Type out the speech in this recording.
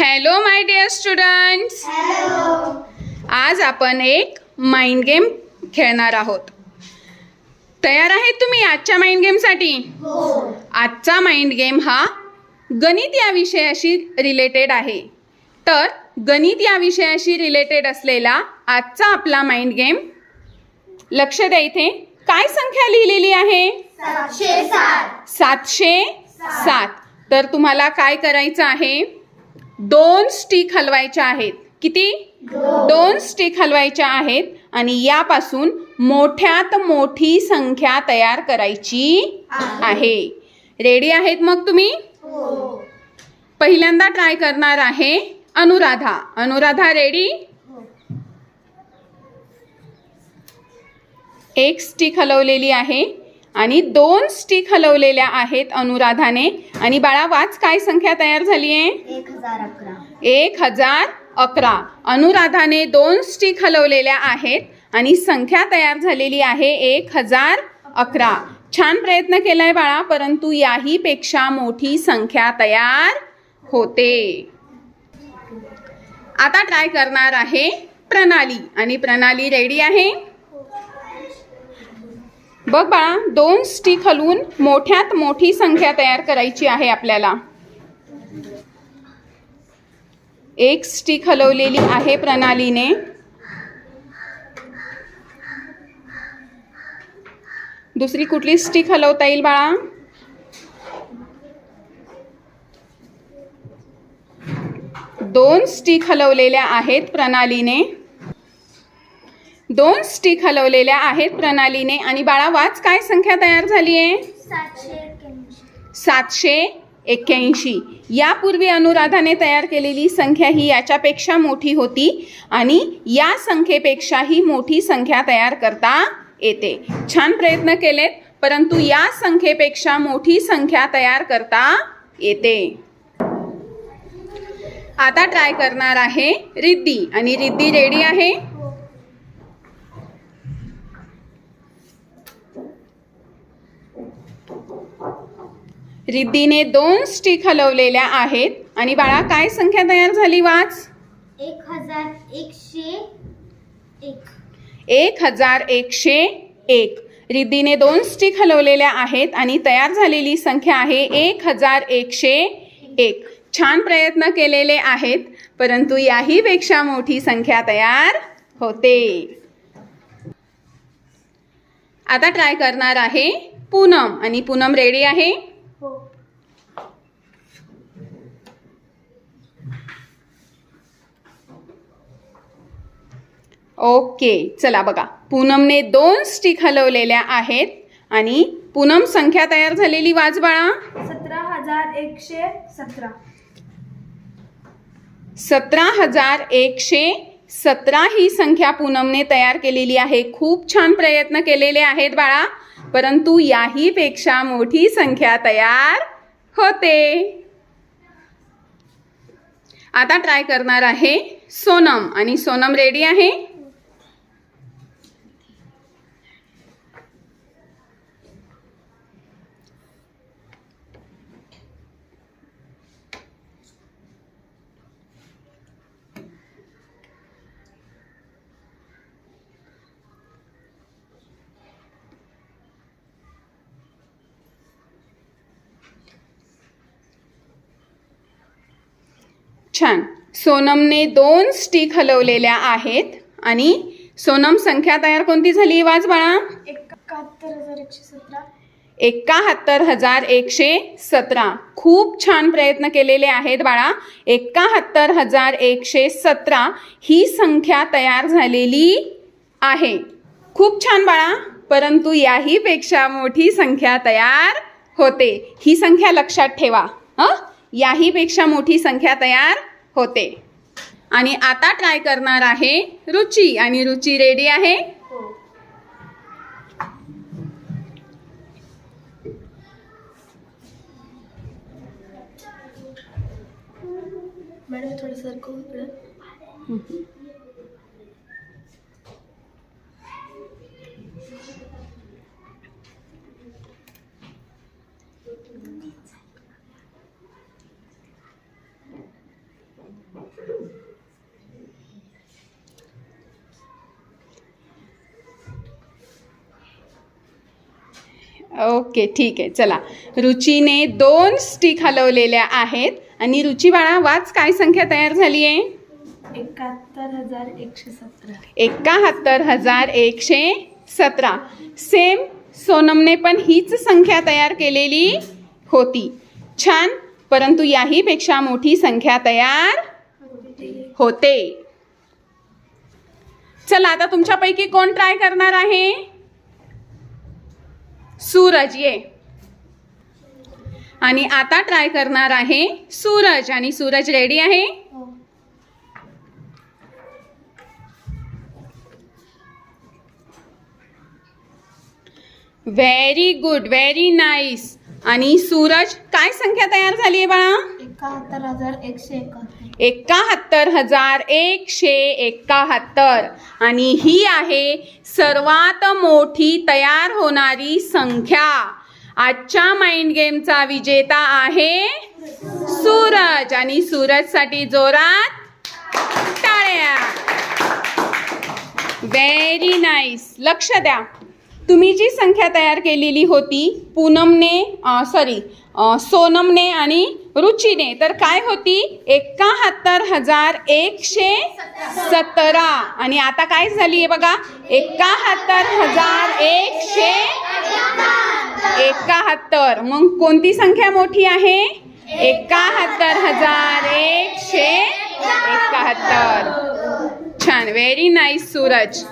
Hello my dear students आज आपण एक माइंड गेम खेळणार आहोत. तयार आहेत तुम्ही आजच्या माइंड गेमसाठी आजचा माइंड गेम हा गणित या विषयाशी रिलेटेड आहे. तर गणित या विषयाशी रिलेटेड असलेला आजचा आपला माइंड गेम लक्ष द्या इथे. काय संख्या लिहिलेली आहे? सातशे सात. सातशे सात. तर तुम्हाला काय करायचं आहे? दोन स्टिक हलवायच्या आहेत. किती? दोन स्टिक हलवायच्या आहेत आणि यापासून मोठ्यात मोठी संख्या तयार करायची आहे. रेडी आहेत मग तुम्ही? पहिल्यांदा ट्राय करणार आहे अनुराधा. अनुराधा रेडी एक स्टिक हलवलेली आहे आणि दोन स्टिक हलवलेल्या आहेत अनुराधाने. आणि बाळा वाच काय संख्या तयार झाली आहे एक हजार अकरा. एक हजार अकरा. अनुराधाने दोन स्टिक हलवलेल्या आहेत आणि संख्या तयार झालेली आहे एक हजार अकरा. छान प्रयत्न केलाय बाळा परंतु याही पेक्षा मोठी संख्या तयार होते. आता ट्राय करणार आहे प्रणाली. आणि प्रणाली रेडी आहे? बघ बाळा दोन स्टिक हलवून मोठ्यात मोठी संख्या तयार करायची आहे आपल्याला. एक स्टिक हलवलेली आहे प्रणालीने. दुसरी कुठली स्टिक हलवता येईल बाळा? दोन स्टिक हलवलेल्या आहेत प्रणालीने. दोन स्टिक हलवलेल्या आहेत प्रणालीने. आणि बाळा वाच काय संख्या तयार झाली आहे? सातशे एक्क्याऐंशी. यापूर्वी अनुराधाने तयार केलेली संख्या ही याच्यापेक्षा मोठी होती आणि या संख्येपेक्षाही मोठी संख्या तयार करता येते. छान प्रयत्न केलेत परंतु या संख्येपेक्षा मोठी संख्या तयार करता येते. आता ट्राय करणार आहे रिद्धी. आणि रिद्धी रेडी आहे? रिद्धीने दोन स्टिक हलवलेल्या आहेत. आणि बाळा काय संख्या तयार झाली वाच? एक हजार एकशे एक. एक हजार एकशे एक. रिद्धीने दोन स्टिक हलवलेल्या आहेत आणि तयार झालेली संख्या आहे एक हजार एकशे एक. छान प्रयत्न केलेले आहेत परंतु याहीपेक्षा मोठी संख्या तयार होते. आता ट्राय करणार आहे पूनम. आणि पूनम रेडी आहे हो ओके चला बघा. पूनमने दोन स्टिक हलवलेल्या आहेत आणि पूनम संख्या तयार झालेली वाज बाळा. सतरा हजार एकशे सतरा. सतरा हजार एकशे सतरा ही संख्या पूनमने तयार केलेली आहे. खूप छान प्रयत्न केलेले आहेत बाळा. परंतु याही पेक्षा मोठी संख्या तयार होते. आता ट्राय करणार आहे सोनम. आणि सोनम रेडी आहे? छान. सोनमने दोन स्टिक हलवलेल्या आहेत. आणि सोनम संख्या तयार कोणती झाली? वाज बाळा. एकाहत्तर हजार एकशे सतरा. एकाहत्तर हजार एकशे सतरा. खूप छान प्रयत्न केलेले आहेत बाळा. एकाहत्तर हजार एकशे सतरा ही संख्या तयार झालेली आहे. खूप छान बाळा. परंतु याहीपेक्षा मोठी संख्या तयार होते. ही संख्या लक्षात ठेवा. हं? याहीपेक्षा मोठी संख्या तयार होते. आणि आता ट्राय करणार आहे रुची. आणि रुची रेडी आहे? हो मॅडम थोडं ओके ठीक आहे चला. रुचीने दोन स्टिक हलवलेल्या आहेत. आणि रुची बाळा वाच काय संख्या तयार झाली आहे? एकाहत्तर हजार एकशे सतरा. एकाहत्तर हजार एकशे सतरा. सेम सोनमने पण हीच संख्या तयार केलेली होती. छान परंतु याही पेक्षा मोठी संख्या तयार होते. चला आता तुमच्यापैकी कोण ट्राय करणार आहे? सूरज ये. आणि आता ट्राय करणार आहे सूरज. आणि सूरज रेडी आहे? हो. व्हेरी गुड व्हेरी नाईस आणि सूरज काय संख्या तयार झाली आहे बाळा? एकाहत्तर हजार एकशे एकाहत्तर. एकाहत्तर हजार एकशे एकाहत्तर. आणि ही आहे सर्वात मोठी तयार होणारी संख्या. आजच्या माइंड गेमचा विजेता आहे सूरज. आणि सूरजसाठी जोरात टाळ्या. व्हेरी नाईस लक्ष द्या. तुम्ही जी संख्या तयार केलेली होती पूनमने सॉरी सोनमने आणि रुचीने तर काय होती? एकाहत्तर हजार एकशे सतरा. आणि आता काय झाली आहे बघा? एकाहत्तर हजार एकशे एकाहत्तर. मग कोणती संख्या मोठी आहे? एकाहत्तर हजार एकशे एकाहत्तर. छान व्हेरी नाईस सूरज.